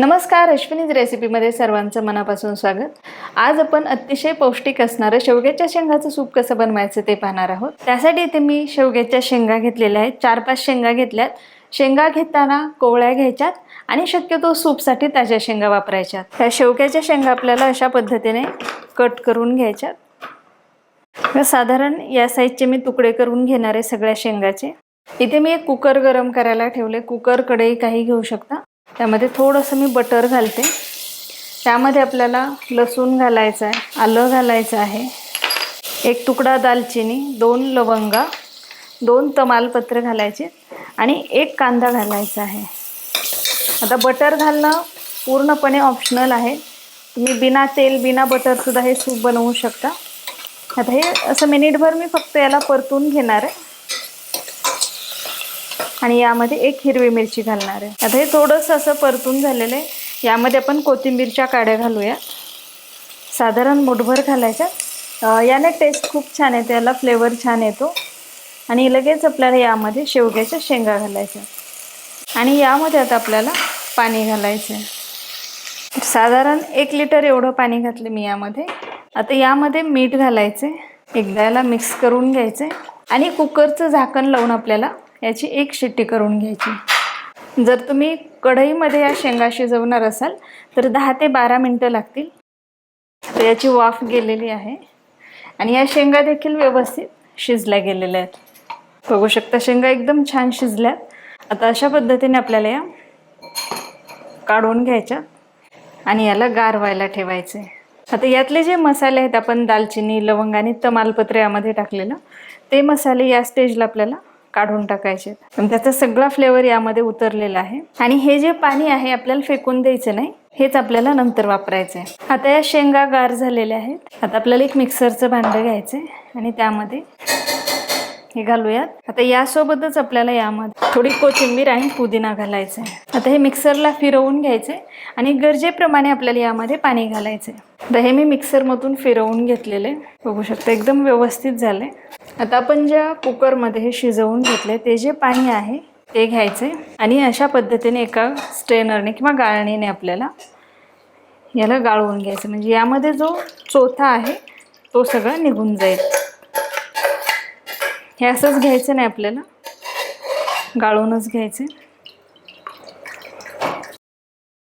नमस्कार अश्विनीज रेसिपीमध्ये सर्वांचं मनापासून स्वागत. आज आपण अतिशय पौष्टिक असणारं शेवग्याच्या शेंगाचं सूप कसं बनवायचं ते पाहणार आहोत. त्यासाठी इथे मी शेवग्याच्या शेंगा घेतलेल्या आहेत. चार पाच शेंगा घेतल्यात. शेंगा घेताना कोवळ्या घ्यायच्यात आणि शक्यतो सूपसाठी ताज्या शेंगा वापरायच्यात. त्या शेवग्याच्या शेंगा आपल्याला अशा पद्धतीने कट करून घ्यायच्यात. साधारण या साईजचे मी तुकडे करून घेणार आहे सगळ्या शेंगाचे. इथे मी एक कुकर गरम करायला ठेवले कुकर कढई काही घेऊ शकता. त्यामध्ये थोडंसं मी बटर घालते. त्यामध्ये आपल्याला लसूण घालायचं आहे आलं घालायचं आहे एक तुकडा दालचिनी दोन लवंगा दोन तमालपत्र घालायचे आणि एक कांदा घालायचा आहे. आता बटर घालणं पूर्णपणे ऑप्शनल आहे. तुम्ही बिना तेल बिना बटरसुद्धा हे सूप बनवू शकता. आता हे असं मिनिटभर मी फक्त याला परतून घेणार आहे. आणि यामध्ये एक हिरवी मिरची घालणार आहे. आता हे थोडंसं असं परतून झालेलं आहे. यामध्ये आपण कोथिंबीरच्या काड्या घालूया. साधारण मुठभर घालायच्या याने टेस्ट खूप छान येते. याला फ्लेवर छान येतो. आणि लगेच आपल्याला यामध्ये शेवग्याच्या शेंगा घालायच्या. आणि यामध्ये आता आपल्याला पाणी घालायचं आहे. साधारण एक लिटर एवढं पाणी घातलं मी यामध्ये. आता यामध्ये मीठ घालायचे एकदा याला मिक्स करून घ्यायचे आणि कुकरचं झाकण लावून आपल्याला याची एक शिट्टी करून घ्यायची. जर तुम्ही कढईमध्ये या शेंगा शिजवणार असाल तर दहा ते बारा मिनटं लागतील. तर याची वाफ गेलेली आहे. आणि या शेंगा देखील व्यवस्थित शिजल्या गेलेल्या आहेत. बघू शकता शेंगा एकदम छान शिजल्यात आता अशा पद्धतीने आपल्याला या काढून घ्यायच्या आणि याला गार व्हायला ठेवायचे. आता यातले जे मसाले आहेत आपण दालचिनी लवंग आणि तमालपत्र यामध्ये टाकलेलं ते मसाले या स्टेजला आपल्याला काढून टाकायचे. त्याचा सगळा फ्लेवर यामध्ये उतरलेला आहे. आणि हे जे पाणी आहे आपल्याला फेकून द्यायचं नाही. हेच आपल्याला नंतर वापरायचं आहे. आता या शेंगा गार झालेल्या आहेत. आता आपल्याला एक मिक्सरचं भांडं घ्यायचं आहे. आणि त्यामध्ये हे घालूयात. आता यासोबतच आपल्याला यामध्ये थोडी कोथिंबीर आणि पुदिना घालायचा आहे. आता हे मिक्सरला फिरवून घ्यायचे आणि गरजेप्रमाणे आपल्याला यामध्ये पाणी घालायचं आहे. आता हे मी मिक्सरमधून फिरवून घेतलेले बघू शकता एकदम व्यवस्थित झाले आता आपण ज्या कुकरमध्ये हे शिजवून घेतले ते जे पाणी आहे ते घ्यायचे. आणि अशा पद्धतीने एका स्ट्रेनरने किंवा गाळणीने आपल्याला याला गाळवून घ्यायचं. म्हणजे यामध्ये जो चोथा आहे तो सगळा निघून जाईल. हे असंच घ्यायचं नाही आपल्याला. गाळूनच घ्यायचे.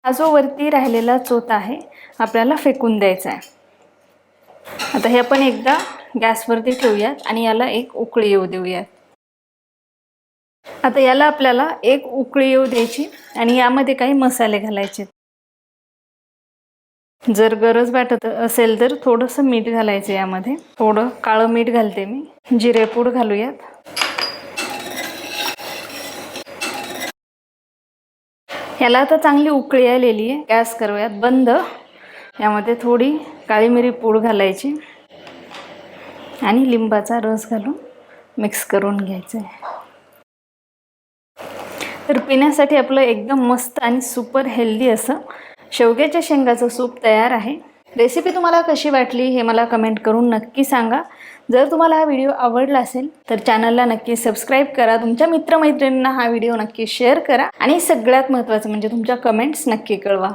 हा जो वरती राहिलेला चोथा आहे आपल्याला फेकून द्यायचा आहे. आता हे आपण एकदा गॅसवरती ठेवूयात आणि याला एक उकळी येऊ देऊयात. आता याला आपल्याला एक उकळी येऊ द्यायची आणि यामध्ये काही मसाले घालायचे. जर गरज वाटत असेल तर थोडंसं मीठ घालायचं यामध्ये. थोडं काळं मीठ घालते मी. जिरेपूड घालूयात. याला आता चांगली उकळी आलेली आहे. गॅस करूयात बंद. यामध्ये थोडी काळी मिरी पूड घालायची. आणि लिंबाचा रस घालून मिक्स करून घ्यायचं आहे तर पिण्यासाठी आपलं एकदम मस्त आणि सुपर हेल्दी असं शेवग्याच्या शेंगाचं सूप तयार आहे. रेसिपी तुम्हाला कशी वाटली हे मला कमेंट करून नक्की सांगा. जर तुम्हाला हा व्हिडिओ आवडला असेल तर चॅनलला नक्की सबस्क्राईब करा. तुमच्या मित्रमैत्रिणींना हा व्हिडिओ नक्की शेअर करा. आणि सगळ्यात महत्त्वाचं म्हणजे तुमच्या कमेंट्स नक्की कळवा.